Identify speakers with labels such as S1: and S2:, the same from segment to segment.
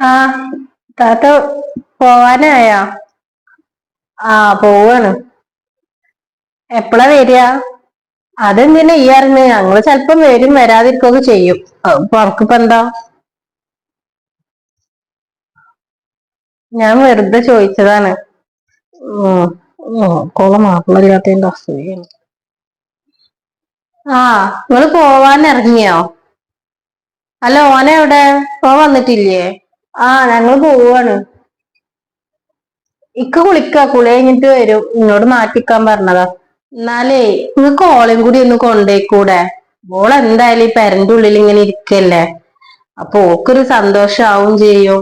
S1: ആ താത്ത പോവാനായോ? ആ പോവാണ്. എപ്പളാ വരിക? അതെന്തിനാ ഈ അറിഞ്ഞ്? ഞങ്ങൾ ചെലപ്പം വരും വരാതിരിക്കുകയൊക്കെ ചെയ്യും. പുറക്കിപ്പോ എന്താ? ഞാൻ വെറുതെ ചോദിച്ചതാണ്. കോള മാപ്പിളില്ലാത്തതിന്റെ അസുഖയാണ് ആ നിങ്ങൾ പോവാൻ ഇറങ്ങിയോ? അല്ല ഓനെ എവിടെ ഓ വന്നിട്ടില്ലേ? ആ ഞങ്ങൾ പോവാണ്. ഇക്ക് കുളിക്ക കുളി കഴിഞ്ഞിട്ട് വരും. എന്നോട് മാറ്റിക്കാൻ പറഞ്ഞതാ. എന്നാലേ നിങ്ങക്ക് ഓളയും കൂടി ഒന്ന് കൊണ്ടേക്കൂടെ? ഓൾ എന്തായാലും ഈ പെരന്റെ ഉള്ളിൽ ഇങ്ങനെ ഇരിക്കല്ലേ? അപ്പൊ ഓക്കൊരു സന്തോഷാവും ചെയ്യും.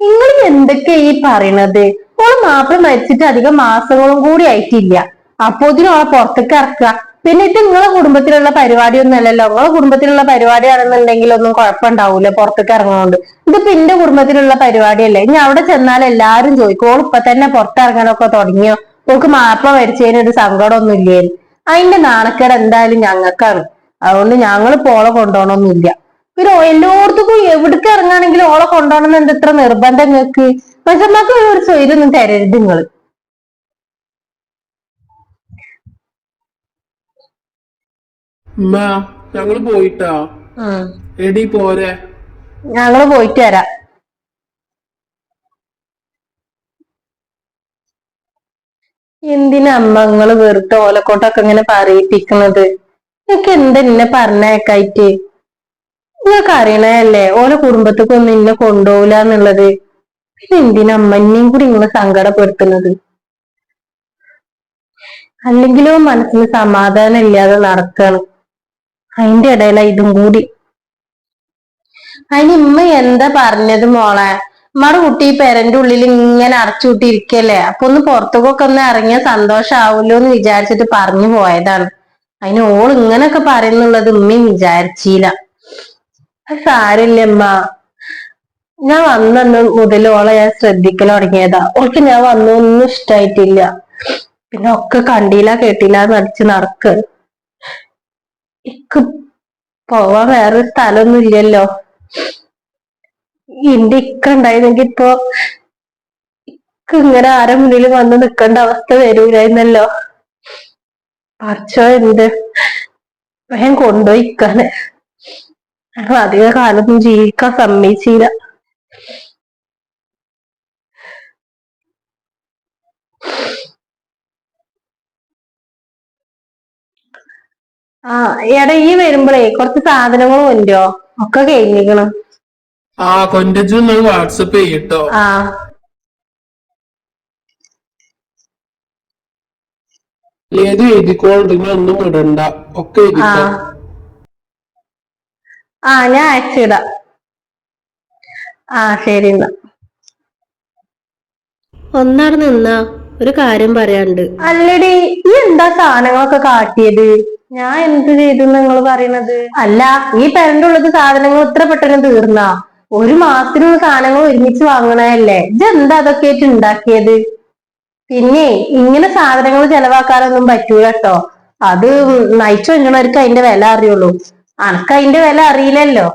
S1: നിങ്ങൾ എന്തൊക്കെ ഈ പറയണത്? ഓൾ മാപ്പിള മരിച്ചിട്ട് അധികം മാസങ്ങളും കൂടി ആയിട്ടില്ല. അപ്പോ ഇതിനോളെ പുറത്തേക്ക് ഇറക്കുക പിന്നെ ഇത് നിങ്ങളെ കുടുംബത്തിലുള്ള പരിപാടിയൊന്നും അല്ലല്ലോ. നിങ്ങളെ കുടുംബത്തിലുള്ള പരിപാടിയാണെന്നുണ്ടെങ്കിൽ ഒന്നും കുഴപ്പമുണ്ടാവൂല പുറത്തേക്ക് ഇറങ്ങുന്നുണ്ട് ഇതിപ്പോ എന്റെ കുടുംബത്തിലുള്ള പരിപാടിയല്ലേ. ഇനി അവിടെ ചെന്നാൽ എല്ലാരും ചോദിക്കും ഓൾ ഇപ്പൊ തന്നെ പുറത്തിറങ്ങാനൊക്കെ തുടങ്ങിയോ? ഓൾക്ക് മാപ്പ വരച്ചതിന് ഒരു സങ്കടമൊന്നും ഇല്ലേ അതിന്റെ നാണക്കേട് എന്തായാലും ഞങ്ങൾക്കാണ്. അതുകൊണ്ട് ഞങ്ങൾ പോളെ കൊണ്ടുപോകണമൊന്നുമില്ല പിന്നെ എല്ലായിടത്തും എവിടേക്ക് ഇറങ്ങാണെങ്കിലും ഓളെ കൊണ്ടുപോകണം എന്ന് ഇത്ര നിർബന്ധം നിങ്ങൾക്ക്? മനുഷ്യന്മാർക്ക് ഒരു സ്വൈരൊന്നും തരരുത് നിങ്ങൾ.
S2: ഉമ്മ ഞങ്ങൾ പോയിട്ടാ? എടി പോരെ.
S1: ഞങ്ങൾ പോയിട്ട് വരാം. എന്തിനാ അമ്മ വെറുതെ ഓലക്കോട്ടൊക്കെ ഇങ്ങനെ പറയിപ്പിക്കുന്നത്? നിനക്ക് എന്താ എന്നെ പറഞ്ഞേക്കായിട്ട് നിങ്ങൾക്ക് അറിയണല്ലേ ഓരോ കുടുംബത്തേക്കൊന്നും ഇന്നെ കൊണ്ടുപോകില്ല എന്നുള്ളത്. പിന്നെ എന്തിനാ അമ്മ എന്നെയും കൂടി ഇങ്ങൾ സങ്കടപ്പെടുത്തുന്നത്? അല്ലെങ്കിലും മനസ്സിന് സമാധാനം ഇല്ലാതെ നടക്കാണ്. അതിന്റെ ഇടയില ഇതും കൂടി. അതിന് ഇമ്മ എന്താ പറഞ്ഞത് മോളെ? ഉമ്മടെ കുട്ടി ഈ പെരന്റെ ഉള്ളിൽ ഇങ്ങനെ അടച്ചുകൂട്ടി ഇരിക്കല്ലേ അപ്പൊ ഒന്ന് പുറത്തേക്കൊക്കെ ഒന്ന് ഇറങ്ങിയ സന്തോഷാവൂല്ലോ എന്ന് വിചാരിച്ചിട്ട് പറഞ്ഞു പോയതാണ്. അതിന് ഓൾ ഇങ്ങനൊക്കെ പറയുന്നുള്ളത് ഉമ്മയും വിചാരിച്ചില്ല സാരില്ലമ്മ ഞാൻ വന്നന്ന് മുതൽ ഓളെ ഞാൻ ശ്രദ്ധിക്കൽ തുടങ്ങിയതാ. ഓൾക്ക് ഞാൻ വന്നൊന്നും ഇഷ്ടായിട്ടില്ല. പിന്നെ ഒക്കെ കണ്ടില്ല കേട്ടില്ല നടിച്ച് നടക്ക്. ഇക്ക് പോവാൻ വേറെ സ്ഥലമൊന്നും ഇല്ലല്ലോ. ഇന്റെ ഇക്ക ഉണ്ടായിരുന്നെങ്കി ഇപ്പൊ ഇങ്ങനെ ആരെ മുന്നിൽ വന്ന് നിക്കേണ്ട അവസ്ഥ വരൂലായിരുന്നല്ലോ. പറിച്ചോ എന്ത്? വേഗം കൊണ്ടുപോയി അധിക കാലൊന്നും ജീവിക്കാൻ സമ്മതിച്ചില്ല ആ എടാ ഈ വരുമ്പോഴേ കുറച്ച് സാധനങ്ങൾ കൊണ്ടോ? ഒക്കെ കഴിഞ്ഞിക്കണ്
S2: ആ ഒന്ന് വാട്സപ്പ് ചെയ്യട്ടോ.
S1: ആ.
S2: ഏത് എഴുതിക്കോളുണ്ടെങ്കിൽ ഒന്നും ഇടണ്ട. ഒക്കെ
S1: ആ
S2: എഴുതിക്കോ.
S1: ആ. ഞാൻ അയച്ചിടാം ആ ശരി എന്നാ.
S3: ഒന്നാട് നിന്നാ? ഒരു കാര്യം പറയാണ്ട്
S1: അല്ലടി ഈ എന്താ സാധനങ്ങളൊക്കെ കാട്ടിയത്? ഞാൻ എന്ത് ചെയ്തു നിങ്ങൾ പറയണത്? അല്ല ഈ പെരണ്ടുള്ളത് സാധനങ്ങൾ ഇത്ര പെട്ടെന്ന് തീർന്നാ? ഒരു മാസത്തിനുള്ള സാധനങ്ങൾ ഒരുമിച്ച് വാങ്ങണല്ലേ ഇതെന്താ അതൊക്കെ ആയിട്ട് ഉണ്ടാക്കിയത് പിന്നെ ഇങ്ങനെ സാധനങ്ങൾ ചെലവാക്കാനൊന്നും പറ്റൂല കേട്ടോ അത് നയിച്ചു വന്നവർക്ക് അതിന്റെ വില അറിയുള്ളൂ. അനക്ക് അതിന്റെ വില അറിയില്ലല്ലോ.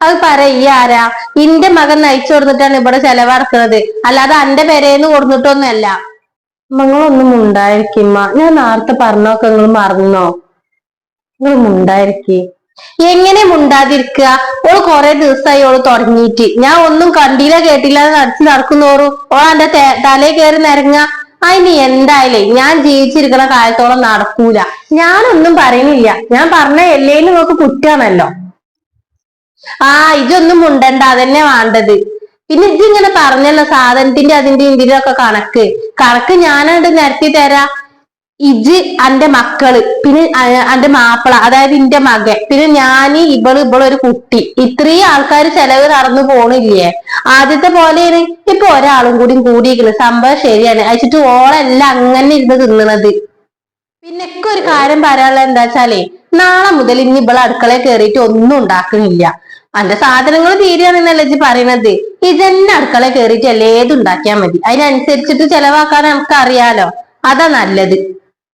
S1: അത് പറ ഈ ആരാ? ഇന്റെ മകൻ നയിച്ചു കൊടുത്തിട്ടാണ് ഇവിടെ ചെലവടക്കുന്നത് അല്ലാതെ അന്റെ പെരേന്ന് കൊടുത്തിട്ടൊന്നുമല്ല. നിങ്ങളൊന്നും ഉണ്ടായിരിക്കും ഞാൻ നേരത്തെ പറഞ്ഞൊക്കെ നിങ്ങൾ മറന്നോ? നിങ്ങൾ മുണ്ടായിരിക്കേ. എങ്ങനെ മുണ്ടാതിരിക്കുക? ഓൾ കൊറേ ദിവസമായി ഓൾ തുടങ്ങിയിട്ട്. ഞാൻ ഒന്നും കണ്ടില്ല കേട്ടില്ല നടത്തി നടക്കുന്നോറും ഓൾ എന്റെ തലേ കയറി നിരങ്ങ. അതിന് എന്തായാലേ ഞാൻ ജീവിച്ചിരിക്കുന്ന കാലത്തോളം നടക്കൂല. ഞാനൊന്നും പറയുന്നില്ല ഞാൻ പറഞ്ഞ എല്ലേലും നോക്ക് കുറ്റാണല്ലോ. ആ ഇതൊന്നും മുണ്ടണ്ട അതന്നെ വേണ്ടത്. പിന്നെ ഇതിങ്ങനെ പറഞ്ഞല്ലോ സാധനത്തിന്റെ അതിന്റെ ഇതിന്റെ ഒക്കെ കണക്ക്. കണക്ക് ഞാനത് നിരത്തി തരാ. ഇജ് എന്റെ മക്കൾ പിന്നെ എന്റെ മാപ്പിള അതായത് ഇന്റെ മകൻ. പിന്നെ ഞാൻ ഇവൾ ഒരു കുട്ടി. ഇത്രയും ആൾക്കാർ ചെലവ് നടന്നു പോണില്ലേ? ആദ്യത്തെ പോലെ ഇപ്പൊ ഒരാളും കൂടി കൂടിയിരിക്കുന്നത് സംഭവം ശരിയാണ്. അയച്ചിട്ട് ഓളെല്ലാം അങ്ങനെ ഇരുന്ന് തിന്നണത്. പിന്നെ ഒക്കെ ഒരു കാര്യം പറയാനുള്ളത് എന്താ വെച്ചാലേ നാളെ മുതൽ ഇനി ഇവളെ അടുക്കളയിൽ കയറിയിട്ട് ഒന്നും ഉണ്ടാക്കുന്നില്ല അന്റെ സാധനങ്ങൾ തീരുകയാണെന്നല്ല ഇജ്ജ് പറയണത്? ഇതന്നെ അടുക്കള കയറിയിട്ട് എല്ലേതും ഉണ്ടാക്കിയാൽ മതി. അതിനനുസരിച്ചിട്ട് ചെലവാക്കാൻ നമുക്ക് അറിയാലോ അതാ നല്ലത്.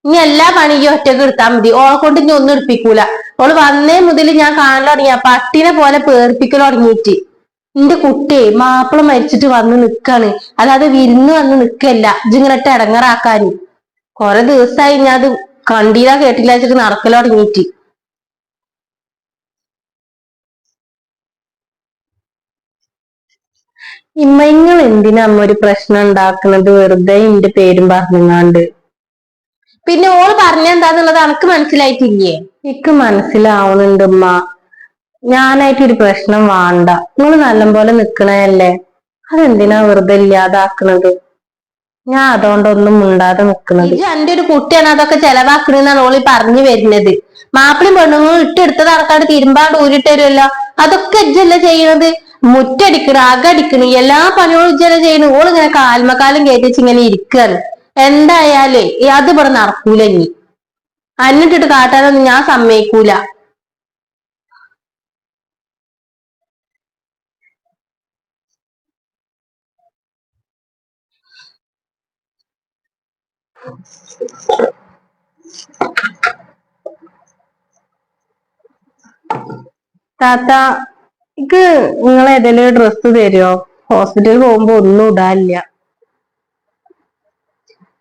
S1: ഇനി എല്ലാ പണിയും ഒറ്റയ്ക്ക് എടുത്താൽ മതി. ഓളെ കൊണ്ട് ഇനി ഒന്നും എടുപ്പിക്കൂല. ഓൾ വന്നേ മുതൽ ഞാൻ കാണാൻ തുടങ്ങിയ പട്ടിനെ പോലെ പേർപ്പിക്കൽ തുടങ്ങിയിട്ട്. എന്റെ കുട്ടിയെ മാപ്പിള മരിച്ചിട്ട് വന്ന് നിക്കാണ്. അല്ലാതെ വിരുന്ന് വന്ന് നിക്കല്ല. ഇജിങ്ങനട്ട് ഇടങ്ങറാക്കാന് കൊറേ ദിവസമായി ഞാൻ അത് കണ്ടീരാ കേട്ടില്ല. വെച്ചിട്ട് നടക്കൽ തുടങ്ങിയിട്ട്. ഇമ്മങ്ങൾ എന്തിനാ അമ്മ ഒരു പ്രശ്നം ഉണ്ടാക്കുന്നത്? വെറുതെ എന്റെ പേരും പറഞ്ഞാണ്ട് പിന്നെ ഓൾ പറഞ്ഞെന്താന്നുള്ളത് അനക്ക് മനസ്സിലായിട്ടില്ലേ? എനിക്ക് മനസ്സിലാവുന്നുണ്ട് ഉമ്മ. ഞാനായിട്ട് ഒരു പ്രശ്നം വേണ്ട. നിങ്ങൾ നല്ലപോലെ നിക്കണല്ലേ അതെന്തിനാ വെറുതെ ഇല്ലാതാക്കണത്? ഞാൻ അതുകൊണ്ടൊന്നും മുണ്ടാതെ നിക്കണത്. ഇത് എന്റെ ഒരു കുട്ടിയാണ് അതൊക്കെ ചെലവാക്കണെന്നാണ് ഓളി പറഞ്ഞു വരുന്നത്. മാപ്പിളും പെണ്ണുങ്ങളും ഇട്ടെടുത്തത് അടക്കാണ്ട് തിരുമ്പാണ്ട് ഊരിട്ടരുമല്ലോ അതൊക്കെ ഇജ്ജല്ല ചെയ്യണത്? മുറ്റടിക്കണ അകടിക്കണ് എല്ലാ പണികളും ഇജ്ജല്ല ചെയ്യണു. ഇങ്ങനെ കാൽമക്കാലം കേട്ടിച്ച് ഇങ്ങനെ ഇരിക്കാണ്. എന്തായാലേ അത് ഇവിടെ നടക്കൂല ഇനി. അന്നിട്ടിട്ട് കാട്ടാനൊന്നും ഞാൻ സമ്മതിക്കൂല. താത്ത. എനിക്ക് നിങ്ങൾ ഏതെങ്കിലും ഡ്രസ്സ് തരുമോ ഹോസ്പിറ്റലിൽ പോകുമ്പോ ഒന്നും ഇടാനില്ല.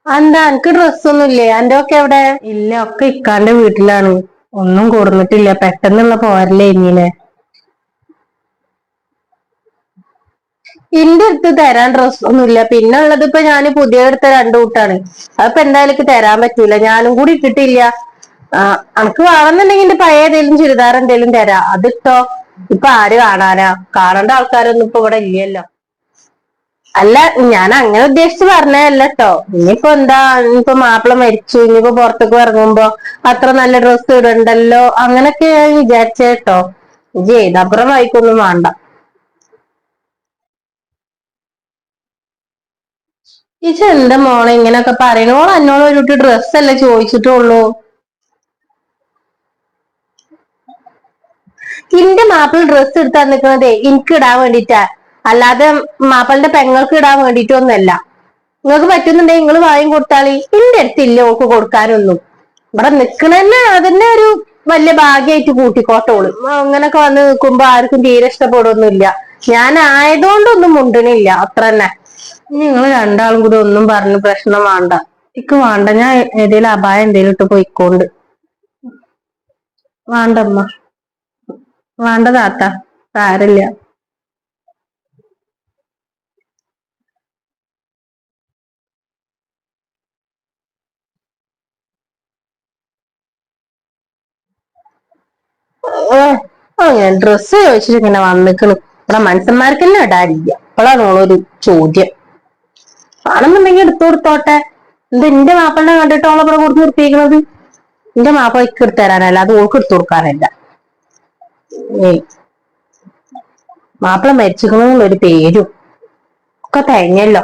S1: എന്താ എനിക്ക് ഡ്രസ്സൊന്നും ഇല്ലേ? എന്റെ ഒക്കെ എവിടെ? ഇല്ല ഒക്കെ ഇക്കാന്റെ വീട്ടിലാണ്. ഒന്നും കൊടുന്നിട്ടില്ല. പെട്ടെന്നുള്ള പോരല്ലേ ഇനിയിലെ എന്റെ അടുത്ത് തരാൻ ഡ്രസ് ഒന്നുമില്ല പിന്നെ ഉള്ളത് ഇപ്പൊ ഞാൻ പുതിയ എടുത്ത രണ്ടു കൂട്ടാണ്. അതിപ്പോ എന്തായാലും തരാൻ പറ്റൂല. ഞാനും കൂടി ഇട്ടിട്ടില്ല. അനക്ക് വേണമെന്നുണ്ടെങ്കിൽ എന്റെ പഴയ ഏതെങ്കിലും ചുരിദാർ എന്തെങ്കിലും തരാം. അതിട്ടോ? ഇപ്പൊ ആര് കാണാനാ? കാണേണ്ട ആൾക്കാരൊന്നും ഇപ്പൊ ഇവിടെ ഇല്ലല്ലോ. അല്ല ഞാൻ അങ്ങനെ ഉദ്ദേശിച്ച് പറഞ്ഞതല്ല കേട്ടോ ഇനിയിപ്പോ എന്താ? ഇനിയിപ്പോ മാപ്പിള മരിച്ചു ഇനിയിപ്പോ പുറത്തേക്ക് ഇറങ്ങുമ്പോ അത്ര നല്ല ഡ്രസ്സ് ഇടണ്ടല്ലോ? അങ്ങനൊക്കെ ഞാൻ വിചാരിച്ചേട്ടോ ചെയ്തപ്പുറം വായിക്കൊന്നും വേണ്ട. ഇച്ച എന്താ മോളെ ഇങ്ങനൊക്കെ പറയണ? ഓൾ എന്നോട് ഒരു ഡ്രസ്സല്ലേ ഡ്രസ് ചോദിച്ചിട്ടുള്ളൂ? ഇന്റെ മാപ്പിള ഡ്രസ് എടുത്താ നിൽക്കുന്നതേ എനിക്ക് ഇടാൻ വേണ്ടിട്ടാ. അല്ലാതെ മാപ്പിളിന്റെ പെങ്ങൾക്ക് ഇടാൻ വേണ്ടിട്ടൊന്നല്ല നിങ്ങൾക്ക് പറ്റുന്നുണ്ടെങ്കിൽ നിങ്ങൾ വായും കൊടുത്താളി ഇന്റെ അടുത്തില്ല ഓക്ക് കൊടുക്കാനൊന്നും. ഇവിടെ നിക്കണന്നെ അതന്നെ ഒരു വലിയ ഭാഗ്യമായിട്ട് കൂട്ടിക്കോട്ടോൾ അങ്ങനൊക്കെ വന്ന് നിൽക്കുമ്പോ ആർക്കും തീരെ ഇഷ്ടപ്പെടുന്നില്ല ഞാൻ ആയതുകൊണ്ടൊന്നും മുണ്ടണില്ല അത്ര തന്നെ. നിങ്ങൾ രണ്ടാളും കൂടി ഒന്നും പറഞ്ഞു പ്രശ്നം വേണ്ട. എനിക്ക് വേണ്ട ഞാൻ ഏതെങ്കിലും അപായം എന്തേലും ഇട്ട് പോയിക്കോണ്ട്. വേണ്ടമ്മ. വേണ്ട താത്ത സാരില്ല ഞാൻ ഡ്രസ്സ് ചോദിച്ചിട്ട് ഇങ്ങനെ വന്നിക്കണു. ഇവിടെ മനുഷ്യന്മാർക്ക് തന്നെ ഇടാനില്ല. അപ്പോഴാണ് ഓളൊരു ചോദ്യം. ആണെന്നുണ്ടെങ്കിൽ എടുത്തു കൊടുത്തോട്ടെ. എന്താ എന്റെ മാപ്പിളിനെ കണ്ടിട്ട് ഇവിടെ കൊടുത്ത് നിർത്തിയിരിക്കണത്? എന്റെ മാപ്പിള എടുത്തു തരാനല്ല അത് ഓൾക്ക് എടുത്തു കൊടുക്കാനല്ല. മാപ്പിള മരിച്ചിരിക്കണെന്നുള്ളൊരു പേരും ഒക്കെ തഴഞ്ഞല്ലോ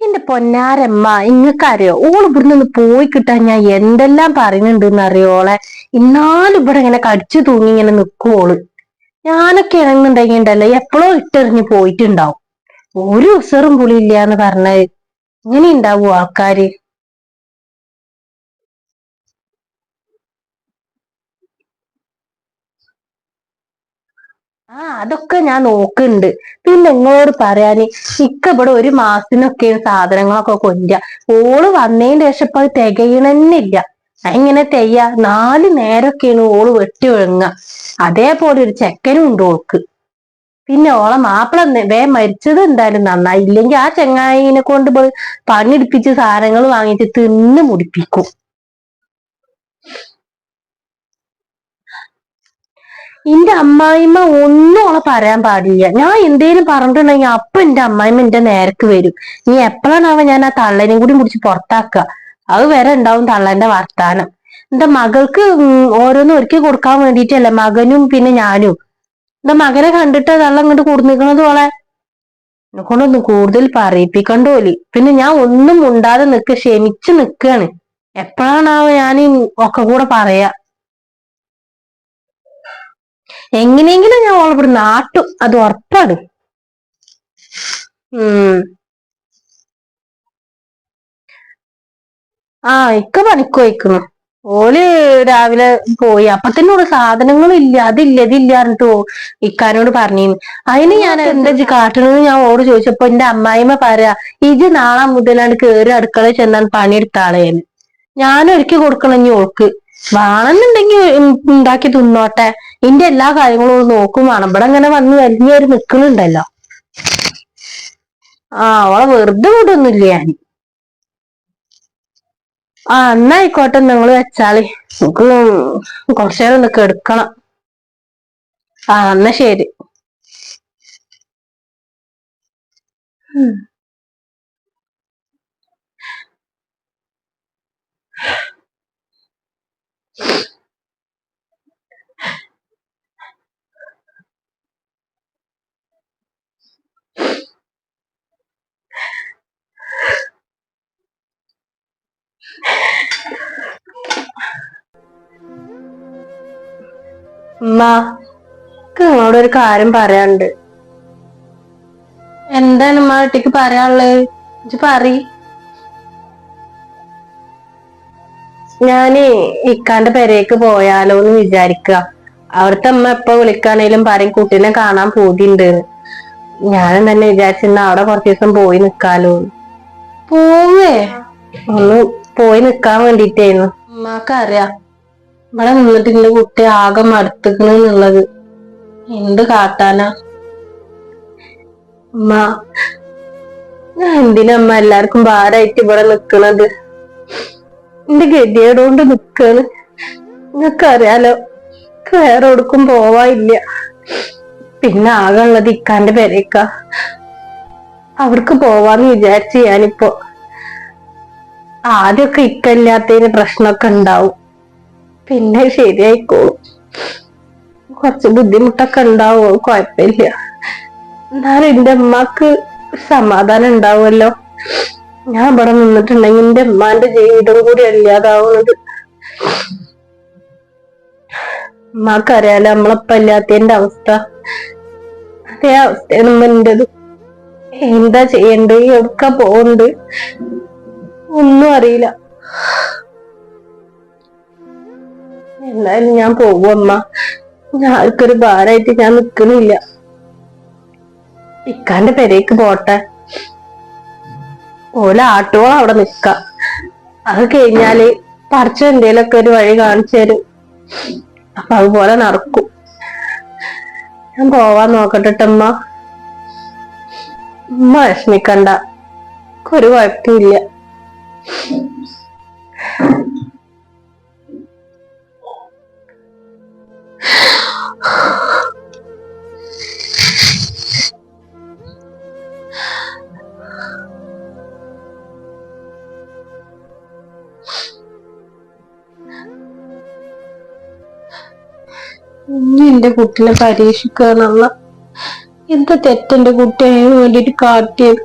S1: എന്റെ പൊന്നാരമ്മ ഇങ്ങക്കറിയോ? ഓൾ ഇവിടുന്ന് ഒന്ന് പോയി കിട്ടാൻ ഞാൻ എന്തെല്ലാം പറയുന്നുണ്ടെന്ന് അറിയോളെ ഇന്നാലും ഇവിടെ ഇങ്ങനെ കടിച്ചു തൂങ്ങി ഇങ്ങനെ നിക്കുവോൾ. ഞാനൊക്കെ ഇറങ്ങുന്നുണ്ടെങ്കിൽ ഉണ്ടല്ലോ എപ്പോഴോ ഇട്ടെറിഞ്ഞ് പോയിട്ടുണ്ടാവും. ഒരു ഉസറും പുളിയില്ല എന്ന് പറഞ്ഞത് ഇങ്ങനെ ഉണ്ടാവൂ ആൾക്കാര്? ആ അതൊക്കെ ഞാൻ നോക്കുന്നുണ്ട് പിന്നെ നിങ്ങളോട് പറയാന് ഇക്ക ഇവിടെ ഒരു മാസത്തിനൊക്കെ സാധനങ്ങളൊക്കെ കൊണ്ടുവരിക ഓൾ വന്നതിന് ശേഷം ഇപ്പൊ അത് തികയണെന്നില്ല എങ്ങനെ തെയ്യ. നാല് നേരൊക്കെയാണ് ഓൾ വെട്ടി ഒഴുങ്ങുക അതേപോലെ ഒരു ചെക്കനും ഉണ്ട് ഓൾക്ക്. പിന്നെ ഓളെ മാപ്പിള വേ മരിച്ചത് എന്തായാലും നന്നായി. ഇല്ലെങ്കിൽ ആ ചെങ്ങായിനെ കൊണ്ട് പോയി പണിയെടുപ്പിച്ച് സാധനങ്ങൾ വാങ്ങിച്ച് തിന്ന് മുടിപ്പിക്കും. എന്റെ അമ്മായിമ്മ ഒന്നും ഓളെ പറയാൻ പാടില്ല. ഞാൻ എന്തേലും പറഞ്ഞിട്ടുണ്ടെങ്കിൽ അപ്പൊ എന്റെ അമ്മായിമ്മ എന്റെ നേരക്ക് വരും. നീ എപ്പോഴാണാവ ഞാൻ ആ തള്ളനെയും കൂടി മുടിച്ച് പുറത്താക്കുക. അത് വരെ ഉണ്ടാവും തള്ളന്റെ വർത്താനം. എന്റെ മകൾക്ക് ഓരോന്നും ഒരുക്കി കൊടുക്കാൻ വേണ്ടിയിട്ടല്ലേ മകനും പിന്നെ ഞാനും. എന്റെ മകനെ കണ്ടിട്ട് തള്ള ഇങ്ങോട്ട് കൂടുന്നിക്കണത് ഓളെ. കൊണ്ടൊന്നും കൂടുതൽ പറയിപ്പിക്കണ്ടോലി പിന്നെ ഞാൻ ഒന്നും മുണ്ടാതെ നിക്ക് ക്ഷമിച്ച് നിക്കാണ് എപ്പോഴാണാവോ ഞാൻ ഒക്കെ കൂടെ പറയാ. എങ്ങനെയെങ്കിലും ഞാൻ ഓളെ ഇവിടെ നാട്ടും അത് ഉറപ്പാണ്. ഉം. ആ ഇക്ക പണിക്ക് പോയിക്കുന്നു ഓൽ രാവിലെ പോയി. അപ്പൊ തന്നെ ഉള്ള സാധനങ്ങളില്ല അതില്ല ഇതില്ല പറഞ്ഞിട്ടോ ഇക്കാരോട് പറഞ്ഞിരുന്നു അതിന് ഞാൻ എന്താ കാട്ടണെന്ന് ഞാൻ ഓട് ചോദിച്ചപ്പോ എന്റെ അമ്മായിമ്മ പറയാ ഇജ് നാളെ മുതലാണ്ട് കേറി അടുക്കള ചെന്നാൽ പണിയെടുത്താളേന്ന് ഞാൻ ഒരുക്കി കൊടുക്കണം ഇനി ഓൾക്ക്. വേണമെന്നുണ്ടെങ്കിൽ ഉണ്ടാക്കി തിന്നോട്ടെ. ഇന്റെ എല്ലാ കാര്യങ്ങളും നോക്കും വേണം. ഇവിടെ അങ്ങനെ വന്ന് വലിയൊരു നിക്കണുണ്ടല്ലോ. ആ അവളെ വെറുതെ വിടൊന്നുമില്ല ഞാൻ ആ എന്നാ ആയിക്കോട്ടെ നിങ്ങൾ വെച്ചാളി നമുക്ക് കുറച്ചു നേരം ഒന്ന് കെടുക്കണം. ആ എന്നാ ശരി. ഉം. എനിക്ക് നിങ്ങളോട് ഒരു കാര്യം പറയാനുണ്ട്. എന്താണ് ഉമ്മ കുട്ടിക്ക് പറയാനുള്ളത്? ഇജ്ജ് പറ ഞാൻ ഇക്കാന്റെ പെരേക്ക് പോയാലോ എന്ന് വിചാരിക്കുക അവിടുത്തെ അമ്മ എപ്പൊ വിളിക്കാണേലും പറയും കുട്ടീനെ കാണാൻ പോതിണ്ട് ഞാനും തന്നെ വിചാരിച്ചിരുന്ന അവിടെ കുറച്ച് ദിവസം പോയി നിക്കാലോ. പോവേ? ഒന്ന് പോയി നിക്കാൻ വേണ്ടിട്ടായിരുന്നു ഉമ്മാക്കറിയാം. ഇവിടെ നിന്നിട്ട് എന്റെ കുട്ടി ആകെ മടുത്തുക്കണെന്നുള്ളത് എന്ത് കാട്ടാനാ? അമ്മ എന്തിനമ്മ എല്ലാവർക്കും ഭാരമായിട്ട് ഇവിടെ നിക്കണത്? എന്റെ ഗതിയോടുകൊണ്ട് നിക്കാണ്? നിങ്ങൾക്കറിയാലോ വേറെ എവിടേക്കും പോവാനില്ല. പിന്നെ ആകെ ഉള്ളത് ഇക്കാന്റെ പെരേക്ക. അവർക്ക് പോവാന്ന് വിചാരിച്ച് ഞാനിപ്പോ. ആദ്യമൊക്കെ ഇക്കല്ലാത്തതിന് പ്രശ്നമൊക്കെ ഉണ്ടാവും. പിന്നെ ശരിയായിക്കോളും. കുറച്ച് ബുദ്ധിമുട്ടൊക്കെ ഉണ്ടാവും കുഴപ്പമില്ല. എന്നാലും എന്റെ അമ്മയ്ക്ക് സമാധാനം ഉണ്ടാവുമല്ലോ. ഞാൻ ഇവിടെ നിന്നിട്ടുണ്ടെങ്കിൽ എന്റെ അമ്മാന്റെ ജീവിതം കൂടി അല്ലാതാവുന്നത്. അമ്മക്കറിയാലോ നമ്മളപ്പ ഇല്ലാത്തതിന്റെ അവസ്ഥ. അതേ അവസ്ഥയാണ് എന്റത്. എന്താ ചെയ്യണ്ടേ എവിടക്ക പോണ്ട് ഒന്നും അറിയില്ല. എന്തായാലും ഞാൻ പോകും അമ്മ. ഞാൻ ആർക്കൊരു ഭാരമായിട്ട് ഞാൻ നിക്കണില്ല. ഇക്കാന്റെ പെരേക്ക് പോട്ടെ. ഓല ആട്ടോളം അവിടെ നിക്ക. അത് കഴിഞ്ഞാൽ പറിച്ച എന്തേലൊക്കെ ഒരു വഴി കാണിച്ചു തരും. അപ്പൊ അതുപോലെ നടക്കും. ഞാൻ പോവാൻ നോക്കട്ടെ അമ്മ ഉമ്മ വിഷമിക്കണ്ട. ഒരു കുഴപ്പമില്ല. ഇനി എന്റെ കുട്ടിനെ പരീക്ഷിക്കാനുള്ള എന്താ തെറ്റെന്റെ കുട്ടിയെ വേണ്ടിട്ട് കാട്ടിയത്.